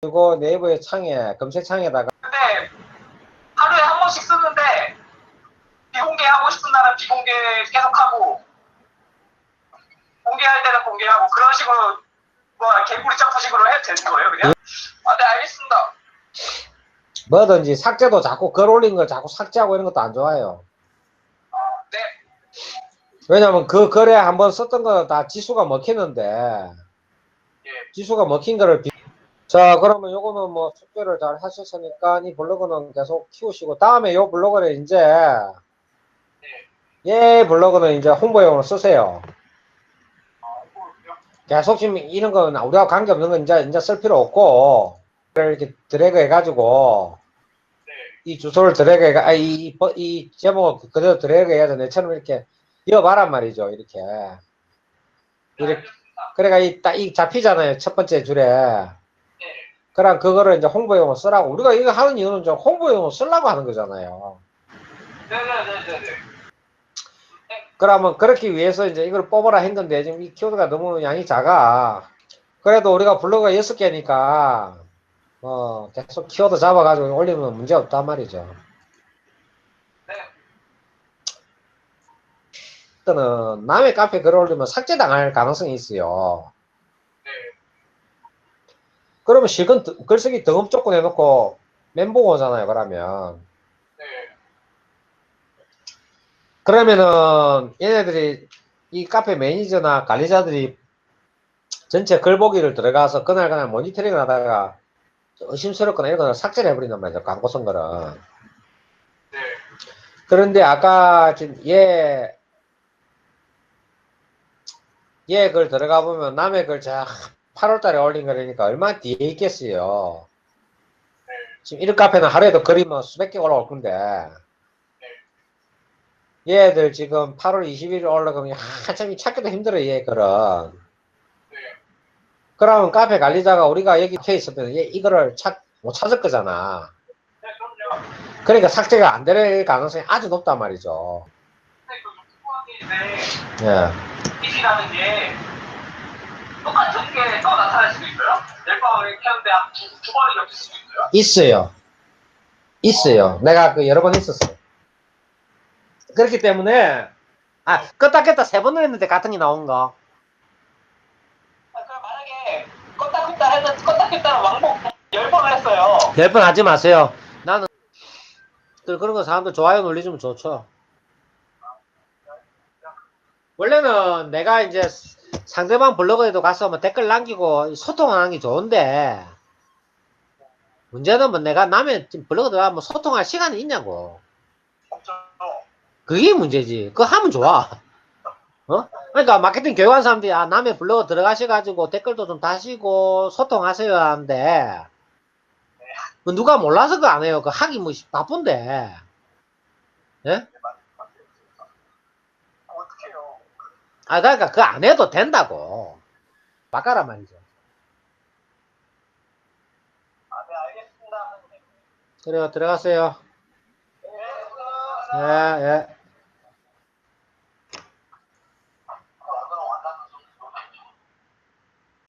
그리고 네이버의 창에 검색창에다가 근데 하루에 한 번씩 쓰는데 비공개 하고 싶은 날은 비공개 계속하고 공개할 때는 공개하고 그런 식으로 뭐 개구리 점프식으로 해도 되는 거예요 그냥? 아 네 알겠습니다 뭐든지 삭제도 자꾸 글 올린 거 자꾸 삭제하고 이런 것도 안 좋아요. 네 왜냐면 그 글에 한번 썼던 거다 지수가 먹히는데 예. 지수가 먹힌 거를 비... 자 그러면 요거는 뭐 숙제를 잘 하셨으니까 이 블로그는 계속 키우시고 다음에 요 블로그를 이제 얘 블로그는 이제 홍보용으로 쓰세요. 아? 계속 지금 이런 건 우리하고 관계없는 건 이제 이제 쓸 필요 없고 이렇게 드래그 해가지고 네. 이 주소를 드래그 해가 아 이 이, 버- 이 제목을 그대로 드래그 해서 내처럼 이렇게 이어봐란 말이죠 이렇게. 네, 이렇게. 그래가 이 딱 이 잡히잖아요 첫 번째 줄에. 네 그럼 그거를 이제 홍보용으로 쓰라고 우리가 이거 하는 이유는 좀 홍보용으로 쓰려고 하는 거잖아요 그러면 그렇기 위해서 이제 이걸 뽑아라 한 건데 지금 이 키워드가 너무 양이 작아 그래도 우리가 블로그가 여섯 개니까 어 계속 키워드 잡아가지고 올리면 문제 없단 말이죠 네. 또는 남의 카페 글 올리면 삭제당할 가능성이 있어요 네. 그러면 드- 글쓰기 등급 조건 해놓고 멘붕 오잖아요 그러면 네. 그러면은 얘네들이 이 카페 매니저나 관리자들이 전체 글 보기를 들어가서 그날 그날 모니터링을 하다가 의심스럽거나 이런 거는 삭제를 해버린단 말이죠 광고 쓴 거는 네. 그런데 아까 지금 얘, 얘 글 들어가 보면 남의 글자 8월 달에 올린 거라니까 얼마 뒤에 있겠어요. 지금 이런 카페는 하루에도 글이 뭐 수백 개 올라올 건데. 얘들 지금 8월 20일 올라가면 한참 찾기도 힘들어요, 얘 글은. 네. 그러면 카페 관리자가 우리가 여기 켜 있으면 얘 이거를 찾, 못 찾을 거잖아. 그러니까 삭제가 안 될 가능성이 아주 높단 말이죠. 예. 빛이라는 게 똑같은 게또 나타날 수도 있어요? 멜빵을 이렇게 하는데 한 두, 두 번이 겹칠 수도 있어요? 있어요. 있어요. 내가 그 여러 번 있었어요. 그렇기 때문에 아 껐다 켰다 세 번을 했는데 같은 게 나온 거. 아, 그럼 만약에 껐다 켰다 해서 껐다 켰다는 왕복 열 번을 했어요. 열 번 하지 마세요. 나는 그- 그런 거 사람들 좋아요 눌리주면 좋죠. 원래는 내가 이제 상대방 블로그에도 가서 뭐 댓글 남기고 소통하는 게 좋은데 문제는 뭐 내가 남의 블로그 들어가면 뭐 소통할 시간이 있냐고. 그게 문제지. 그거 하면 좋아. 어? 그러니까 마케팅 교육한 사람들이 아, 남의 블로그 들어가셔가지고 댓글도 좀 다시고 소통하세요 하는데 그 누가 몰라서 그거 안 해요. 그 하기 뭐 바쁜데. 예? 어떡해요. 아 그러니까 그거 안 해도 된다고. 바꿔라 말이죠. 아, 네, 알겠습니다. 그래요. 들어가세요. 네, 예, 예.